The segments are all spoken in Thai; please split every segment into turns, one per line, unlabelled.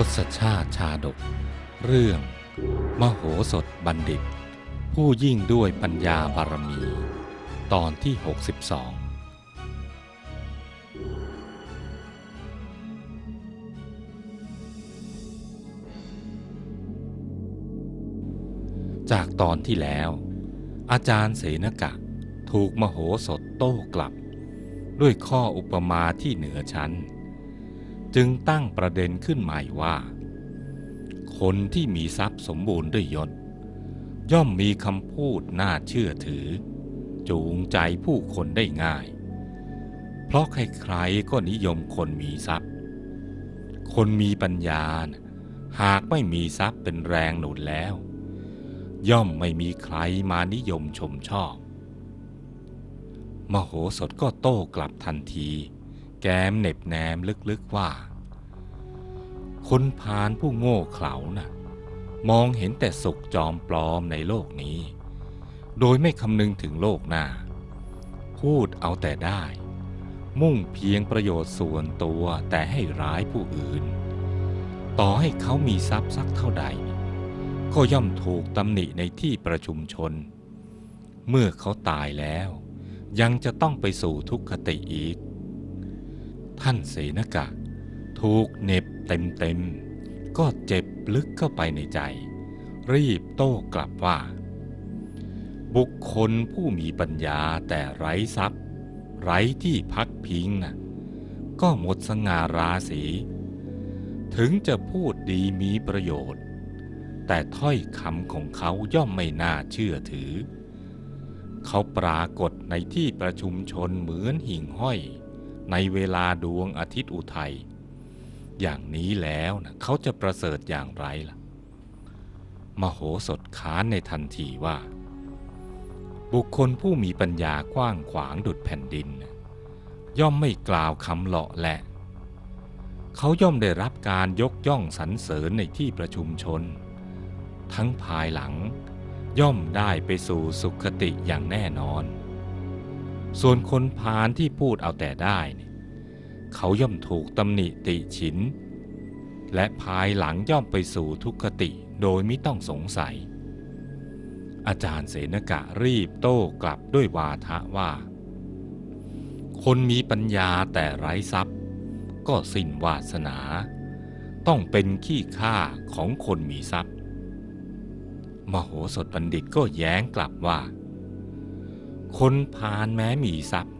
ทศชาติชาดก เรื่อง มโหสถบัณฑิต ผู้ยิ่งด้วยปัญญาบารมี ตอนที่ 62 จากตอนที่แล้ว อาจารย์เสนกะถูกมโหสถโต้กลับ ด้วยข้ออุปมาที่เหนือชั้น จึงตั้งประเด็นขึ้นใหม่ว่า คนที่มีทรัพย์สมบูรณ์ด้วยยศ ย่อมมีคำพูดน่าเชื่อถือ จูงใจผู้คนได้ง่าย เพราะใครๆก็นิยมคนมีทรัพย์ คนมีปัญญา หากไม่มีทรัพย์เป็นแรงหนุนแล้ว ย่อมไม่มีใครมานิยมชมชอบ มโหสถก็โต้กลับทันที แกมเหน็บแนมลึกๆว่า คนพาลผู้โง่เขลานะ่ะ มองเห็นแต่สุขจอมปลอมในโลกนี้ โดยไม่คำนึงถึงโลกหน้า พูดเอาแต่ได้ มุ่งเพียงประโยชน์ส่วนตัวแต่ให้ร้ายผู้อื่น ต่อให้เขามีทรัพย์สักเท่าใด ก็ย่อมถูกตำหนิในที่ประชุมชน เมื่อเขาตายแล้วยังจะต้องไปสู่ทุกขติอีก ท่านเสนกะ ถูกเน็บเต็มๆ ก็เจ็บลึกเข้าไปในใจ รีบโต้กลับว่า บุคคลผู้มีปัญญาแต่ไร้ทรัพย์ ไร้ที่พักพิงนะก็หมดสง่าราศี ถึงจะพูดดีมีประโยชน์ แต่ถ้อยคำของเขาย่อมไม่น่าเชื่อถือ เขาปรากฏในที่ประชุมชนเหมือนหิ่งห้อย ในเวลาดวงอาทิตย์อุทัย อย่างนี้แล้วนะเขาจะประเสริฐอย่างไรล่ะ มโหสถค้านในทันทีว่า บุคคลผู้มีปัญญากว้างขวางดุดแผ่นดิน ย่อมไม่กล่าวคำเลาะแหละเขาย่อมได้รับการยกย่องสรรเสริญในที่ประชุมชน ทั้งภายหลังย่อมได้ไปสู่สุขติอย่างแน่นอน ส่วนคนพาลที่พูดเอาแต่ได้เนี่ยเขาย่อมถูกตำหนิติฉิน และภายหลังย่อมไปสู่ทุกขติโดยไม่ต้องสงสัย อาจารย์เสนกะรีบโต้กลับด้วยวาทะว่า คนมีปัญญาแต่ไร้ทรัพย์ ก็สิ้นวาสนา ต้องเป็นขี้ข้าของคนมีทรัพย์ มโหสถบัณฑิตก็แย้งกลับว่า คนพาลแม้มีทรัพย์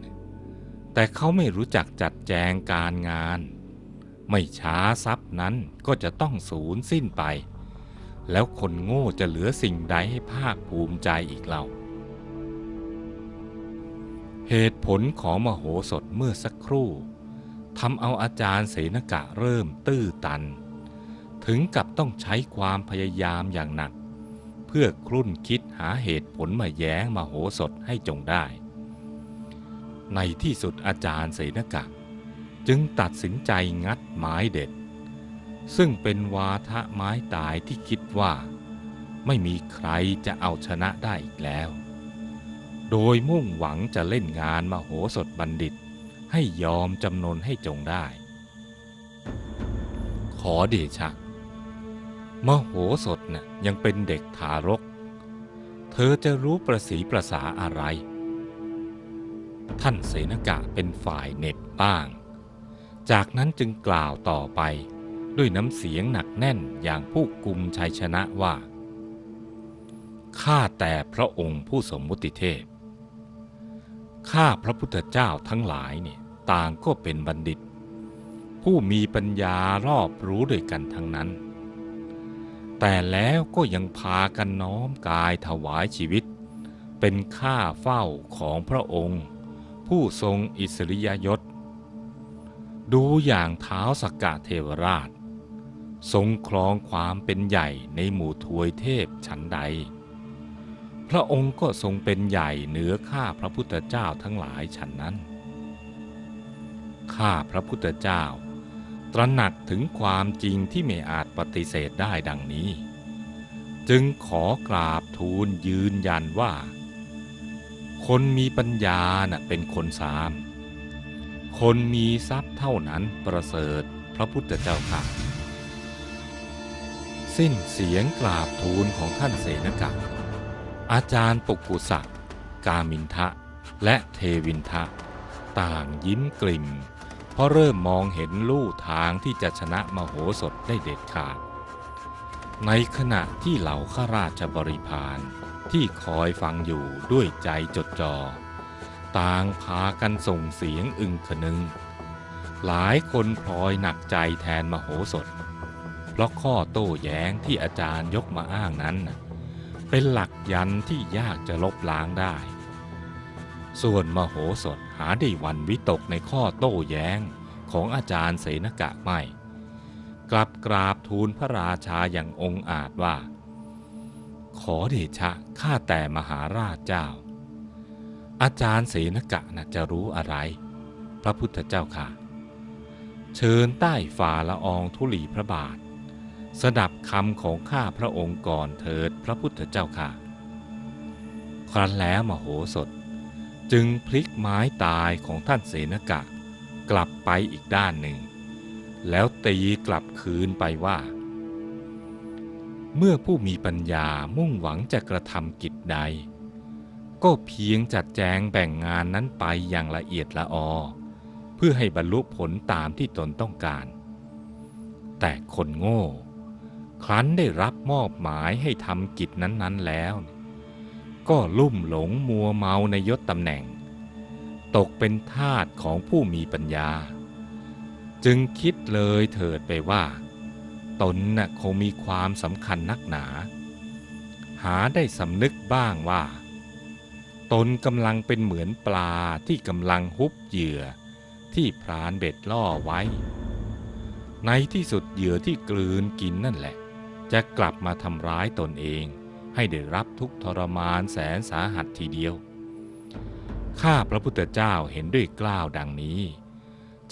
แต่เขาไม่รู้จักจัดแจงการงาน ไม่ช้าทรัพย์นั้นก็จะต้องสูญสิ้นไป แล้วคนโง่จะเหลือสิ่งใดให้ภาคภูมิใจอีกเล่าเหตุผลของมโหสถเมื่อสักครู่ทำเอาอาจารย์เสนกะเริ่มตื้อตัน ถึงกับต้องใช้ความพยายามอย่างหนัก เพื่อครุ่นคิดหาเหตุผลมาแย้งมาโหสถให้จงได้ ในที่สุดอาจารย์เสนกะ จึงตัดสินใจงัดไม้เด็ด ซึ่งเป็นวาทะไม้ตายที่คิดว่า ไม่มีใครจะเอาชนะได้อีกแล้ว โดยมุ่งหวังจะเล่นงานมาโหสถบัณฑิต ให้ยอมจำนนให้จงได้ ขอเดชะ มโหสถน่ะยังเป็นเด็กทารก เธอจะรู้ประสีประสาอะไร ท่านเสนกะเป็นฝ่ายเหน็บบ้าง จากนั้นจึงกล่าวต่อไปด้วยน้ำเสียงหนักแน่นอย่างผู้กุมชัยชนะว่า ข้าแต่พระองค์ผู้สมมุติเทพ ข้าพระพุทธเจ้าทั้งหลายเนี่ยต่างก็เป็นบัณฑิต ผู้มีปัญญารอบรู้ด้วยกันทั้งนั้น แต่แล้วก็ยังพากันน้อมกายถวายชีวิต เป็นข้าเฝ้าของพระองค์ ผู้ทรงอิสริยยศ ดูอย่างเท้าสกกะเทวราช ทรงครองความเป็นใหญ่ในหมู่ทวยเทพฉันใด พระองค์ก็ทรงเป็นใหญ่เหนือข้าพระพุทธเจ้าทั้งหลายฉันนั้น ข้าพระพุทธเจ้า ตระหนักถึงความจริงที่ไม่อาจปฏิเสธได้ดังนี้ จึงขอกราบทูลยืนยันว่า คนมีปัญญาน่ะเป็นคนสาม คนมีทรัพย์เท่านั้นประเสริฐพระพุทธเจ้าค่ะ สิ้นเสียงกราบทูลของท่านเสนกะอาจารย์ปกุศักกามินทะและเทวินทะ ต่างยิ้มกลิ่ม เพราะเริ่มมองเห็นลู่ทางที่จะชนะมโหสถได้เด็ดขาด ในขณะที่เหล่าข้าราชบริพารที่คอยฟังอยู่ด้วยใจจดจอ่อต่างพากันส่งเสียงอึงขนึง หลายคนพลอยหนักใจแทนมโหสถ เพราะข้อโต้แย้งที่อาจารย์ยกมาอ้างนั้น เป็นหลักยันที่ยากจะลบล้างได้ ส่วนมโหสถหาได้วันวิตกในข้อโต้แย้งของอาจารย์เสนกะไม่ กลับกราบทูลพระราชาอย่างองอาจว่า ขอเดชะข้าแต่มหาราชเจ้า อาจารย์เสนกะน่ะจะรู้อะไร พระพุทธเจ้าค่ะ เชิญใต้ฝ่าละอองธุลีพระบาท สดับคำของข้าพระองค์ก่อนเถิดพระพุทธเจ้าค่ะ ครั้นแล้วมโหสถ จึงพลิกไม้ตายของท่านเสนกะ กลับไปอีกด้านหนึ่ง แล้วตีกลับคืนไปว่า เมื่อผู้มีปัญญามุ่งหวังจะกระทำกิจใด ก็เพียงจัดแจงแบ่งงานนั้นไปอย่างละเอียดละออ เพื่อให้บรรลุผลตามที่ตนต้องการ แต่คนโง่ ครั้นได้รับมอบหมายให้ทำกิจนั้น ๆ แล้ว ก็ลุ่มหลงมัวเมาในยศตำแหน่ง ตกเป็นทาสของผู้มีปัญญา จึงคิดเลยเถิดไปว่า ตนน่ะคงมีความสำคัญนักหนา หาได้สำนึกบ้างว่า ตนกำลังเป็นเหมือนปลาที่กำลังฮุบเหยื่อที่พรานเบ็ดล่อไว้ ในที่สุดเหยื่อที่กลืนกินนั่นแหละ จะกลับมาทำร้ายตนเอง ให้ได้รับทุกทรมานแสนสาหัสทีเดียว ข้าพระพุทธเจ้าเห็นด้วยกล้าวดังนี้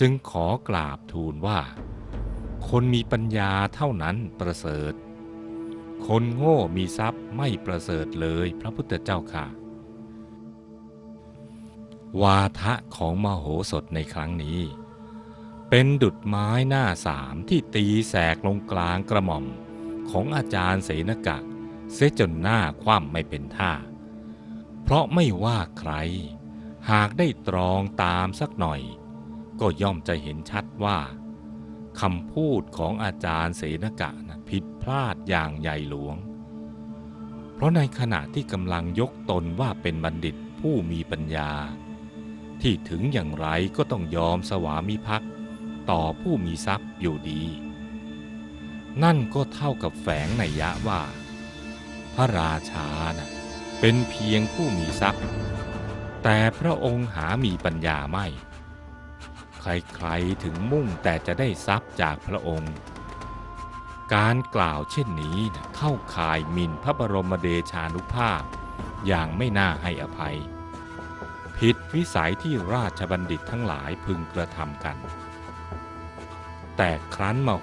จึงขอกราบทูลว่า คนมีปัญญาเท่านั้นประเสริฐ คนโง่มีทรัพย์ไม่ประเสริฐเลยพระพุทธเจ้าค่ะ วาทะของมโหสถในครั้งนี้ เป็นดุดไม้หน้าสามที่ตีแสกลงกลางกระหม่อมของอาจารย์เสนกะ เสียจนหน้าคว่ำไม่เป็นท่า เพราะไม่ว่าใคร หากได้ตรองตามสักหน่อย ก็ย่อมจะเห็นชัดว่าคำพูดของอาจารย์เสนกะนะผิดพลาดอย่างใหญ่หลวง เพราะในขณะที่กำลังยกตนว่าเป็นบัณฑิตผู้มีปัญญา ที่ถึงอย่างไรก็ต้องยอมสวามิภักดิ์ต่อผู้มีทรัพย์อยู่ดี นั่นก็เท่ากับแฝงในยยะว่า พระราชานะเป็นเพียงผู้มีทรัพย์ แต่พระองค์หามีปัญญาไม่ ใครๆถึงมุ่งแต่จะได้ทรัพย์จากพระองค์ การกล่าวเช่นนี้เข้าข่ายมิ่นพระบรมเดชานุภาพอย่างไม่น่าให้อภัย ผิดวิสัยที่ราชบัณฑิตทั้งหลายพึงกระทำกัน แต่ครั้นมโห